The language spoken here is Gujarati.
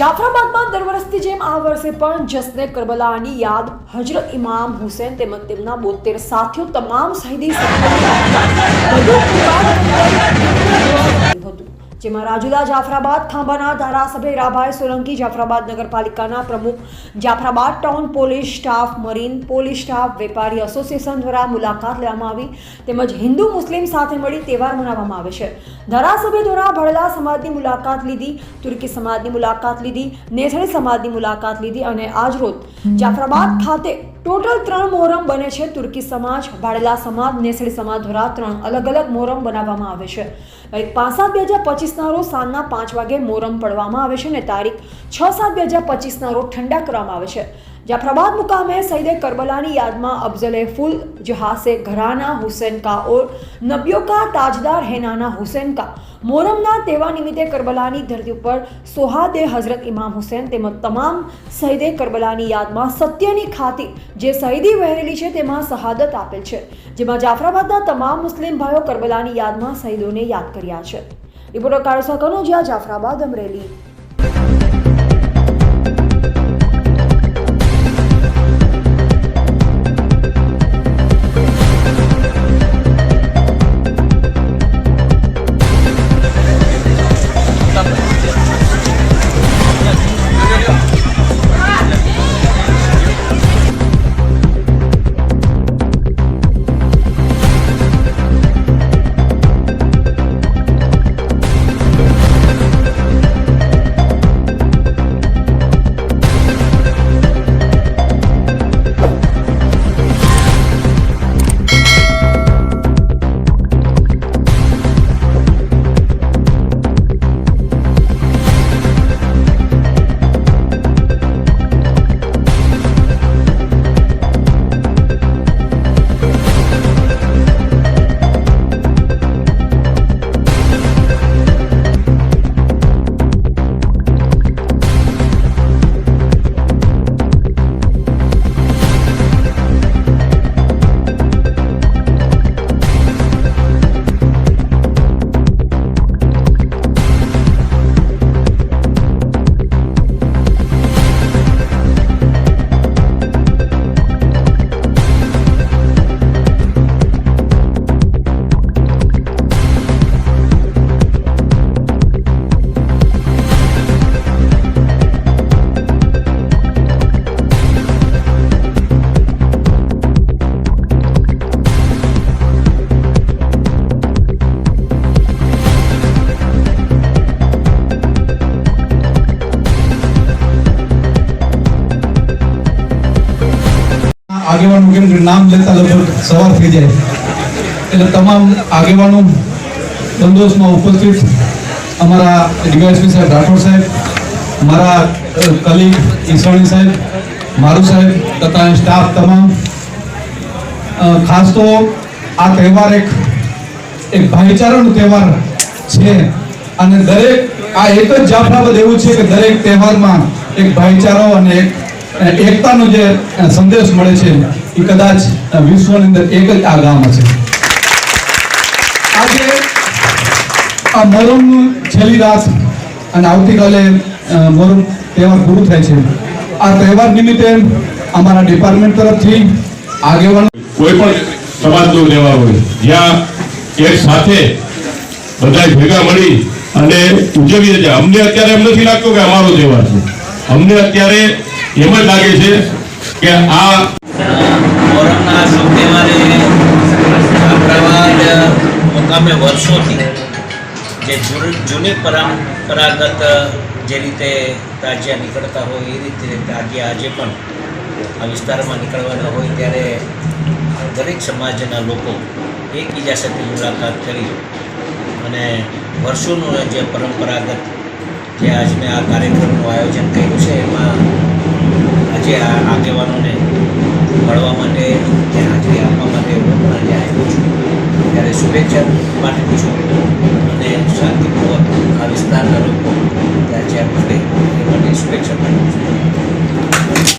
જાફરાબાદમાં દર વર્ષની જેમ આ વર્ષે પણ જસને કરબલાની યાદ હજરત ઇમામ હુસેન તેમજ તેમના બોતેર સાથીઓ તમામ શહીદી જેમાં રાજુલા જાફરાબાદ ખાંભાના ધારાસભ્ય રાભાઈ સોલંકી, જાફરાબાદ નગરપાલિકાના પ્રમુખ, Jafrabad town police staff, marine police staff, વેપારી એસોસિએશન દ્વારા મુલાકાત લેવામાં આવી તેમજ હિન્દુ મુસ્લિમ સાથે મળી તહેવાર મનાવવામાં આવે છે. ધારાસભ્ય દ્વારા ભડલા સમાજની મુલાકાત લીધી, તુર્કી સમાજની મુલાકાત લીધી, નેથળી સમાજની મુલાકાત લીધી અને આજરોજ જાફરાબાદ ખાતે ટોટલ ત્રણ મોહરમ બને છે તુર્કી સમાજ ભાડેલા સમાજ, નેસડી સમાજ દ્વારા ત્રણ અલગ અલગ મોહરમ બનાવવામાં આવે છે. તારીખ પાંચ સાત બે હજાર પચીસના રોજ સાંજના પાંચ વાગે મોહરમ પડવામાં આવે છે અને તારીખ છ સાત બે હજાર પચીસના રોજ ઠંડા કરવામાં આવે છે. જાફરાબાદ મુકામે સૈદે કરબલાની યાદમાં અફઝલે ફુલ જહાસે ઘરાના હુસેન કા ઓર નબીઓ કા તાજદાર હેનાના હુસેન કા. મોરમના તેવા નિમિત્તે કરબલાની ધરતી ઉપર સોહાદે હઝરત ઇમામ હુસેન તેમજ તમામ સૈદે કરબલાની યાદમાં સત્યની ખાતી જે શહીદી વહેરેલી છે તેમાં શહાદત આપેલ છે, જેમાં જાફરાબાદના તમામ મુસ્લિમ ભાઈઓ કરબલાની યાદમાં સહીદોને યાદ કર્યા છે. રિપોર્ટર કાળસા કનોજિયા, જાફરાબાદ, અમરેલી. આગેવાનો નામ લેતા લગભગ સવાર થઈ જાય. એટલે તમામ આગેવાનો બંદોબસ્તમાં ઉપસ્થિત અમારા ડીવાયસપી સાહેબ રાઠોડ સાહેબ, મારા કલીગ ઈસવાણી સાહેબ, મારું સાહેબ તથા સ્ટાફ તમામ. ખાસ તો આ તહેવાર એક એક ભાઈચારાનો તહેવાર છે અને દરેક, આ એક જ જાફરાબાદ એવું છે કે દરેક તહેવારમાં એક ભાઈચારો અને એક એકતાનો જે સંદેશ મળે છે. એ કદાચ વિશ્વની અંદર એક જ આ ગામ છે આજે આ મોહરમનું છેલ્લી રાત અને આવતીકાલે મોરમ તહેવાર પૂરું થાય છે. આ તહેવાર નિમિત્તે અમારા ડિપાર્ટમેન્ટ તરફથી આગેવાન કોઈ પણ સમાજનો લેવા હોય, જ્યાં એક સાથે બધા ભેગા મળી અને ઉજવીએ છીએ. અમને અત્યારે એમ નથી લાગતું કે અમારો તહેવાર છે. અમને અત્યારે એમ જ લાગે છે કે આ મોહરમના શુભ તહેવારે જાફરાબાદ મુકામે વર્ષોથી જે જૂની પરંપરાગત જે રીતે તાજિયા નીકળતા હોય એ રીતે તાજિયા આજે પણ આ વિસ્તારમાં નીકળવાના હોય ત્યારે દરેક સમાજના લોકો એકબીજા સાથે મુલાકાત કરી અને વર્ષોનું જે પરંપરાગત જે આજને આ કાર્યક્રમનું આયોજન કર્યું છે, એમાં આજે આ આગેવાનોને મળવા માટે ત્યાં હાજરી આપવા માટે હું આજે આવ્યો છું. ત્યારે શુભેચ્છા માટે પૂછું.